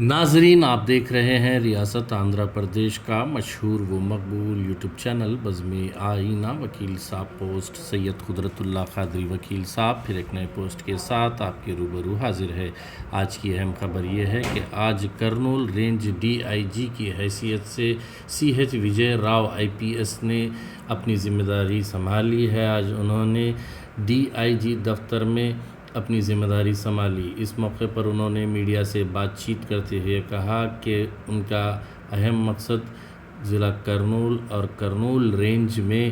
ناظرین، آپ دیکھ رہے ہیں ریاست آندھرا پردیش کا مشہور و مقبول یوٹیوب چینل بزم آئینہ۔ وکیل صاحب پوسٹ، سید قدرت اللہ قادری وکیل صاحب، پھر ایک نئے پوسٹ کے ساتھ آپ کے روبرو حاضر ہے۔ آج کی اہم خبر یہ ہے کہ آج کرنول رینج ڈی آئی جی کی حیثیت سے سی ایچ وجے راؤ آئی پی ایس نے اپنی ذمہ داری سنبھالی ہے۔ آج انہوں نے ڈی آئی جی دفتر میں اپنی ذمہ داری سنبھالی۔ اس موقع پر انہوں نے میڈیا سے بات چیت کرتے ہوئے کہا کہ ان کا اہم مقصد ضلع کرنول اور کرنول رینج میں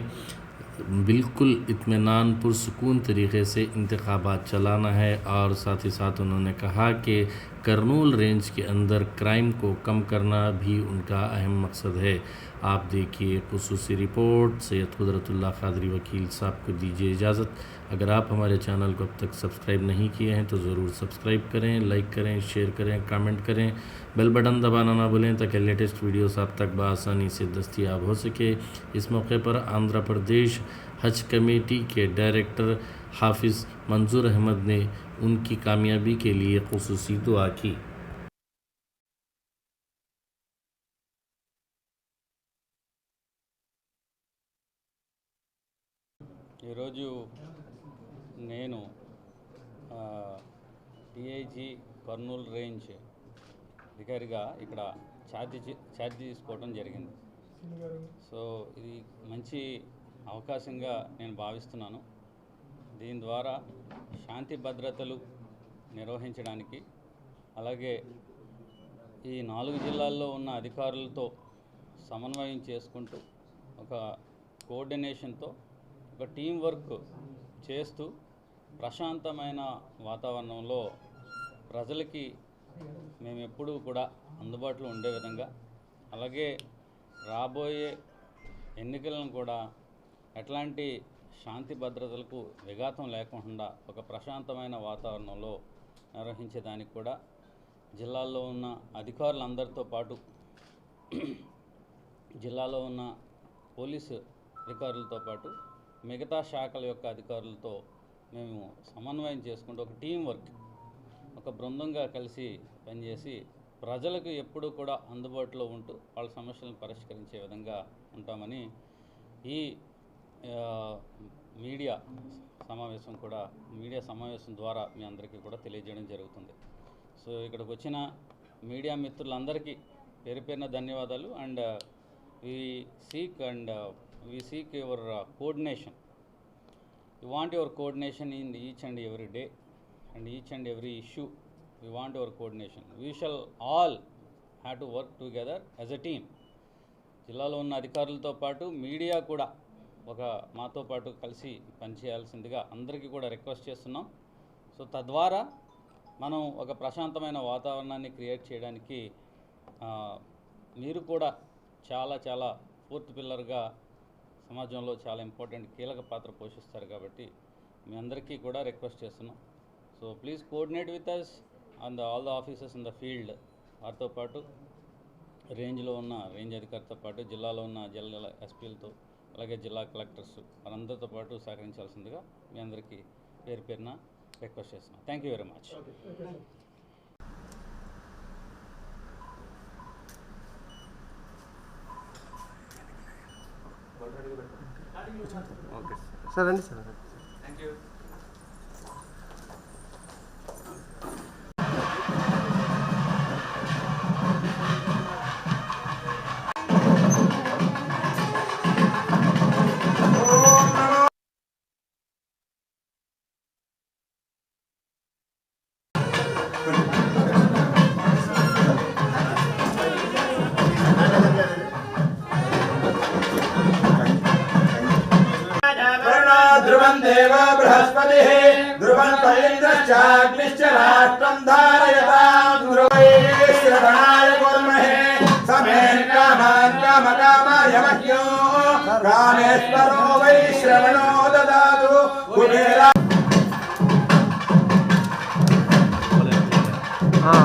بالکل اطمینان پرسکون طریقے سے انتخابات چلانا ہے اور ساتھ ہی ساتھ انہوں نے کہا کہ کرنول رینج کے اندر کرائم کو کم کرنا بھی ان کا اہم مقصد ہے۔ آپ دیکھیے خصوصی رپورٹ، سید قدرت اللہ قادری وکیل صاحب کو دیجیے اجازت۔ اگر آپ ہمارے چینل کو اب تک سبسکرائب نہیں کیے ہیں تو ضرور سبسکرائب کریں، لائک کریں، شیئر کریں، کامنٹ کریں۔ بیل بٹن دبانا نہ بھولیں تاکہ لیٹسٹ ویڈیوز آپ تک بآسانی سے دستیاب ہو سکے۔ اس موقع پر آندھرا پردیش حج کمیٹی کے ڈائریکٹر حافظ منظور احمد نے उनकी कामयाबी के लिए खसूसी दुआ की ఈరోజు నేను డిఐజీ కర్నూలు రేంజ్ అధికారిగా ఇక్కడ ఛార్జ్ చే- ఛార్జ్ తీసుకోవడం జరిగింది సో ఇది మంచి అవకాశంగా నేను భావిస్తున్నాను దీని ద్వారా శాంతి భద్రతలు నిర్వహించడానికి అలాగే ఈ నాలుగు జిల్లాల్లో ఉన్న అధికారులతో సమన్వయం చేసుకుంటూ ఒక కోఆర్డినేషన్తో ఒక టీం వర్క్ చేస్తూ ప్రశాంతమైన వాతావరణంలో ప్రజలకి మేము ఎప్పుడూ కూడా అందుబాటులో ఉండే విధంగా అలాగే రాబోయే ఎన్నికలను కూడా ఎట్లాంటి శాంతి భద్రతలకు విఘాతం లేకుండా ఒక ప్రశాంతమైన వాతావరణంలో నిర్వహించేదానికి కూడా జిల్లాల్లో ఉన్న అధికారులందరితో పాటు జిల్లాలో ఉన్న పోలీసు అధికారులతో పాటు మిగతా శాఖల యొక్క అధికారులతో మేము సమన్వయం చేసుకుంటూ ఒక టీం వర్క్ ఒక బృందంగా కలిసి పనిచేసి ప్రజలకు ఎప్పుడూ కూడా అందుబాటులో ఉంటూ వాళ్ళ సమస్యలను పరిష్కరించే విధంగా ఉంటామని ఈ మీడియా సమావేశం కూడా మీడియా సమావేశం ద్వారా మీ అందరికీ కూడా తెలియజేయడం జరుగుతుంది. సో ఇక్కడికి వచ్చిన మీడియా మిత్రులందరికీ పేరు పేరున ధన్యవాదాలు. And we seek and we seek your coordination. You want your coordination in each and every day. And each and every issue we want your coordination. We shall all have to work together as a team. జిల్లాలో ఉన్న అధికారులతో పాటు media కూడా ఒక మాతో పాటు కలిసి పనిచేయాల్సిందిగా అందరికీ కూడా రిక్వెస్ట్ చేస్తున్నాం. సో తద్వారా మనం ఒక ప్రశాంతమైన వాతావరణాన్ని క్రియేట్ చేయడానికి మీరు కూడా చాలా చాలా ఫోర్త్ పిల్లర్గా సమాజంలో చాలా ఇంపార్టెంట్ కీలక పాత్ర పోషిస్తారు కాబట్టి మీ అందరికీ కూడా రిక్వెస్ట్ చేస్తున్నాం. So please coordinate with us and the all the officers in the field. వారితో పాటు రేంజ్లో ఉన్న రేంజ్ అధికారితో పాటు జిల్లాలో ఉన్న జిల్లా ఎస్పీలతో అలాగే జిల్లా కలెక్టర్స్ మనందరితో పాటు సహకరించాల్సిందిగా మీ అందరికీ పేరు పేరున రిక్వెస్ట్ చేస్తున్నాను thank you very much okay thank you देव बृहस्पतिः ध्रुवन्त इन्द्रश्चाग्निश्च राष्ट्रं धारयतां ध्रुवैः श्रवणाय कुर्महे समेन् कामान् कामकामाय मह्यो कामेश्वरो वै श्रवणो ददातु कुबेरा ఆ.